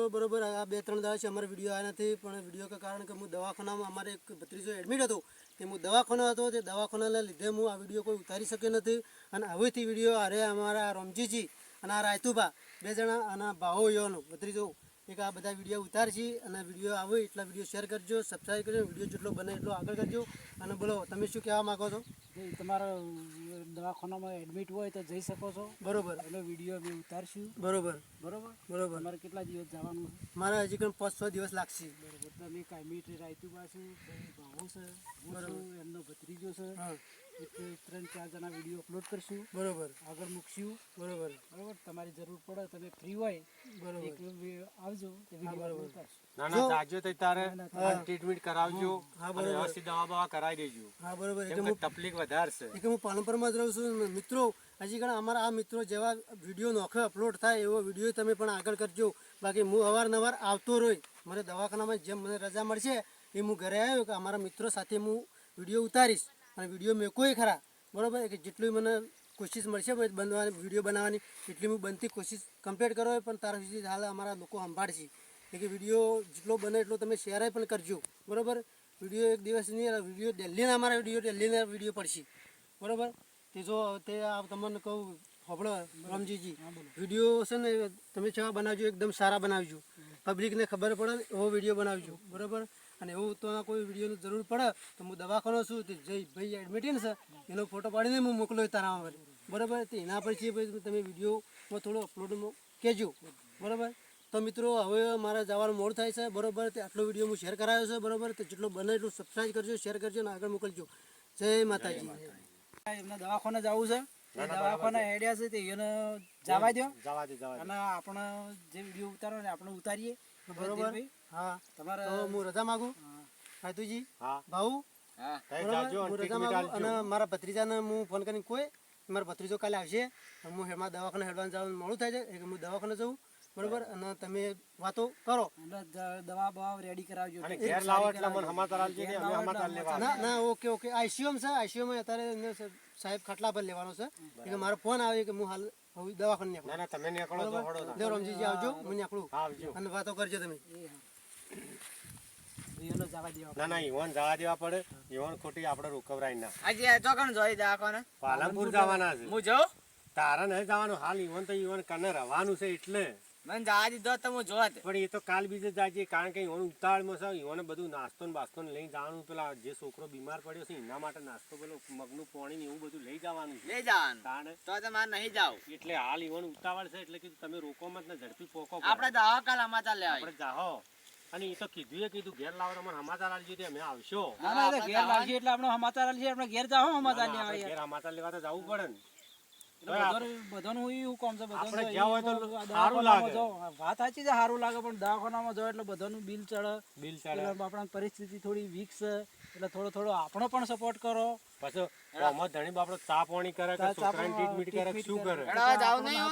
મિત્રો, બરોબર, આ બે ત્રણ દાડા છે અમારે વીડિયો આવ્યા નથી પણ વીડિયો કારણ કે હું દવાખાનામાં અમારે એક ભત્રીજો એડમિટ હતો, તે હું દવાખાનો હતો, તે દવાખાનાના લીધે હું આ વીડિયો કોઈ ઉતારી શક્યો નથી. અને હવેથી વીડિયો અરે અમારા રોમજીજી અને આ રાયતુભા, બે જણા અને ભાવો યોનો ભત્રીજો, એક આ બધા વીડિયો ઉતારશી અને વીડિયો આવે એટલા વીડિયો શેર કરજો સબસ્ક્રાઈબ કરજો, વીડિયો જેટલો બને એટલો આગળ કરજો. અને બોલો, તમે શું કહેવા માગો છો? તમારો દવાખાનામાં એડમિટ હોય તો જઈ શકો છો. બરોબર. એનો વીડિયો અમે ઉતારશું. બરોબર. બરોબર? બરોબર. તમારે કેટલા દિવસ જવાનું છે? મારે હજી કંઈ પાંચ છ દિવસ લાગશે. બરોબર. તમે કાયમી રાયતું પાછું ભાવો છે? બરોબર. એમનો ભત્રીજો છે. એટલે ત્રણ ચાર જણા વીડિયો અપલોડ કરશું. બરોબર. આગળ મૂકશું. બરોબર. બરોબર? તમારી જરૂર પડે તમે ફ્રી હોય બરોબર. આવજો બરોબર. ના ના જાજો તો તારે. ટ્રીટમેન્ટ કરાવજો હા બરોબર. દવા બવા કરાવી દેજો. હા બરોબર. તકલીફ વધારે છે. એક હું પાલનપુરમાં જ રહું છું મિત્રો, હજી ઘણા અમારા આ મિત્રો જેવા વીડિયો નોખે અપલોડ થાય એવો વીડિયો તમે પણ આગળ કરજો. બાકી હું અવારનવાર આવતો રહી મને દવાખાનામાં જેમ મને રજા મળશે એ હું ઘરે આવ્યો કે અમારા મિત્રો સાથે હું વીડિયો ઉતારીશ અને વીડિયો મેકોય ખરા. બરાબર? કે જેટલી મને કોશિશ મળશે બનવાની, વીડિયો બનાવવાની, એટલી હું બનતી કોશિશ કમ્પ્લીટ કરો પણ તારા સુધી હાલ અમારા લોકો સંભાળશે. કે વીડિયો જેટલો બને એટલો તમે શેર પણ કરજો. બરોબર? વીડિયો એક દિવસની વીડિયો દિલ્હીના અમારા વીડિયો દિલ્હીના વીડિયો પડશે. બરાબર? તે જો તે આ તમને કહું હોબળો રામજીજી. વીડિયો છે ને તમે કેવા બનાવજો એકદમ સારા બનાવજો. પબ્લિકને ખબર પડે ને એવો વીડિયો બનાવજો. બરાબર? અને એવું તો કોઈ વિડીયોની જરૂર પડે તો હું દવાખાનો છું તે જઈ ભાઈ એડમિટિન છે એનો ફોટો પાડીને હું મોકલો તારા બરાબર? તે એના પછી પછી તમે વિડીયોમાં થોડો અપલોડ કહેજો. બરોબર? તો મિત્રો હવે મારા જવાનું મોડ થાય છે. બરોબર તે આટલો વીડિયો હું શેર કરાયો છે બરોબર? તે જેટલો બને એટલું સબસ્ક્રાઈબ કરજો શેર કરજો અને આગળ મોકલજો. જય માતાજી. એમને દવાખાને જવું છે. દવાખાના હેડ્યા છે તે એને જવા દો જવા દે જવા અને આપણે જે વીડિયો ઉતારો ને આપણે ઉતારીએ. બરોબર. હા. તમારે હું રજા માગું. હાતુજી હા. ભાઉ અને મારા ભત્રીજાને હું ફોન કરીને કોઈ મારા ભત્રીજો કાલે આવશે. હું હેડમાં દવાખાને હેડવાનું જવાનું મોડું થાય છે હું દવાખાને જઉં. બરોબર? અને તમે વાતો કરો. દવા બવા રેડી કરાવજો. અને ઘેર લાવો એટલે મને સમાચાર આલજો ને અમે સમાચાર લેવા ના ના ઓકે ઓકે. આઈસીયુમાં છે આઈસીયુમાં અત્યારે સાહેબ ખાટલા પર લેવાનો છે. એટલે મારો ફોન આવે કે હું હાલ હવે દવાખાને નીકળું. ના ના તમે નીકળો તો હડો દેવ રામજીજી આવજો હું નીકળું. આવજો. અને વાતો કરજો તમે. જવા દેવા ના ના ઈવન જવા દેવા પડે. ઈવન ખોટી આપણે રોકવરાય ના. આજે ચોકણ જોઈ દવાખાને પાલનપુર જવાના છે. હું જાઉં? તારા નહીં જવાનું. હાલ ઈવન તો ઈવન કને રવાનું છે એટલે. મને જવા દીધો તમે જોત પણ એ તો કાલ બીજે જાય કારણ કે ઈવન ઉતાળમાં છે ઓને બધું નાસ્તો ને બાસ્તો ને લઈ જવાનું પેલા જે છોકરો બીમાર પડ્યો છે એના માટે નાસ્તો પેલો મગનું પાણી ને એવું બધું લઈ જવાનું છે. લઈ જવાનું. કારણ તો તો મારે નહીં જાવ. એટલે હાલ ઈવન ઉતાવળ છે એટલે કીધું તમે રોકો મત ને ઝડપી પોકો આપણે દવા કાલ સમાચાર લે આપણે જાહો અને એ તો કીધું એ કીધું ઘેર લાવો તો મને સમાચાર આલજો તે અમે આવશો. ના ના ઘેર લાવજો એટલે આપણે સમાચાર આલશે આપણે ઘેર જાઓ સમાચાર લેવા ઘેર સમાચાર લેવા તો જવું પડે ને. બધાનું- બધાનું એવું કામ છે આપણે જ્યાં હોય તો સારું લાગે. વાત સાચી છે સારું લાગે પણ દવાખાનામાં જાઓ એટલે બધાનું બિલ ચડે. બિલ ચડે. આપણા પરિસ્થિતિ થોડી વીક છે. એટલે થોડો થોડો આપણો પણ સપોર્ટ કરો. પછી આમાં ધણી બાપડો ચા પાણી કરે કે ચા- ચા છોકરાની ટ્રીટમેન્ટ કરે શું કરે? હેડો જાવ નહીં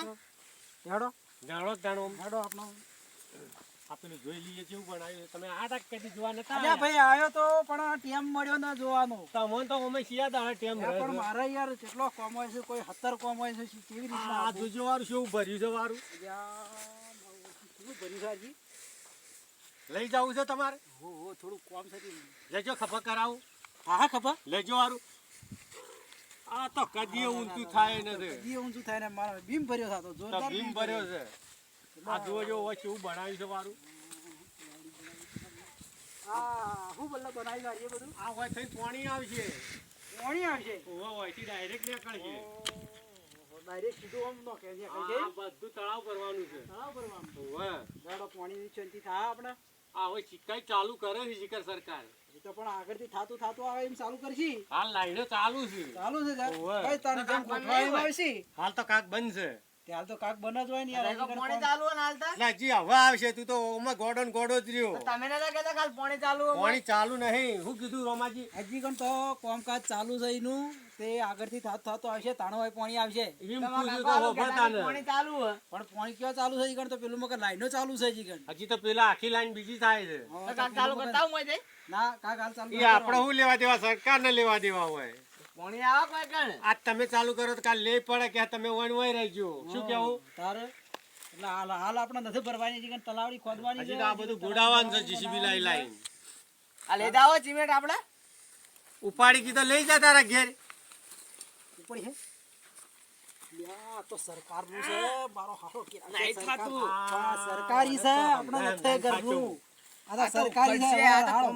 હેડો. જાણો જાણો. હેડો આપણો આ પેલું જોઈ લઈએ કેવું બનાવ્યું. તમે આ ટાક કદી જોવા નતા અરે ભાઈ આવ્યો તો પણ ટેમ મળ્યો ના જોવાનો. તમને તો અમે શિયા દાડે ટેમ રહે પણ મારા યાર કેટલો કોમ હોય છે કોઈ સત્તર કોમ હોય છે કેવી રીતે આ જોજો વાળું શું ભર્યું છે વારું. શું ભર્યું છે હજી? લઈ જવું છે તમારે? હો હો થોડું કોમ છે લેજો ખબર કરાવું. હા હા ખબર લેજો વારું. આ તો કદી ઊંચું થાય નથી. કદી ઊંચું થાય ને મારા બીમ ભર્યો થતો જોરદાર બીમ ભર્યો. છે. આ જો હવે કેવું બનાવ્યું છે મારું. હા હું બલ્લા બનાવી લાવીએ બધું. આ હોય થઈ પાણી આવશે. પાણી આવશે? ઓવા હોયથી ડાયરેક્ટ નીકળશે. ડાયરેક્ટ સીધું આમ નો કે આ બધું તળાવ છે. ભરવાનું. દાડો પાણીની ચંતી થાય આપણે. આ હવે ચાલુ કરે છે શિખર સરકાર. એ તો પણ આગળથી થાતું થાતું આવે એમ ચાલુ કરશી. હાલ લાઈનો ચાલુ છે. ચાલુ છે સાહેબ તારે જેમ ગોઠવા આવશે. હાલ તો કાક બંધ છે ત્યાર તો કાક બન જ હોય ને યાર પાણી ચાલુ ને હાલતા હવે આવશે. તું તો ઓમાં ગોડો ને ગોડો જ રહ્યો. તમે નતા કહેતા કાલ પાણી ચાલુ પાણી ચાલુ નહીં. શું કીધું રોમાજી? હજી પણ તો કામકાજ ચાલુ છે એનું. તે આગળથી થાતું થાતું આવશે તાણો હોય પાણી આવશે. એમ પૂછ્યું તો હોભળતા ને પાણી ચાલુ હોય. પણ પાણી ક્યાં ચાલુ છે ઈ કણ તો પેલું મગર લાઈનો ચાલુ છે ઈ કણ હજી તો પેલા આખી લાઈન બીજી થાય છે. તો ચાલુ કરતા હું ના કાક હાલ ચાલુ એ આપણે શું લેવા દેવા? સરકાર ને લેવા દેવા હોય. પાણી આવે કોઈ કણ? આ તમે ચાલુ કરો તો કાલ લઈ પડે કે તમે વણવાઈ રહેજો શું કેવું? તારે? એટલે હાલ હાલ આપણે નથી ભરવાની છે કે તલાવડી ખોદવાની છે આ બધું ગોડાવાનું છે જીસીબી લાઈ લાઈ આ લઈ જાઓ સિમેન્ટ આપણે. ઉપાડી કીધો લઈ જા તારા ઘેર. ઉપર હે. આ તો છે. મારો હારો કે નહીં સરકાર- સરકારી છે આપણે નથી કરવું. આ સરકારી છે આ તો હારો,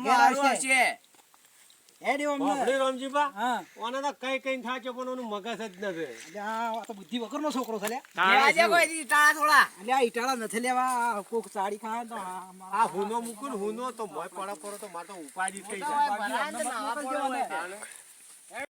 હેડ્યો અમને. બાપરે રામજીબા હા. ઓને તો કઈ કઈ થાચો પણ ઓનું મગજ જ નથી આ તો બુદ્ધિ વગરનો છોકરો છે લ્યા. કોઈ થોડા. અલ્યા, ઈટાળા નથી લેવા કોક સાડી ખાય તો આ હુનો મુકુન હુનો તો મોય પડા પડો તો મારે તો ઉપાડી જાય.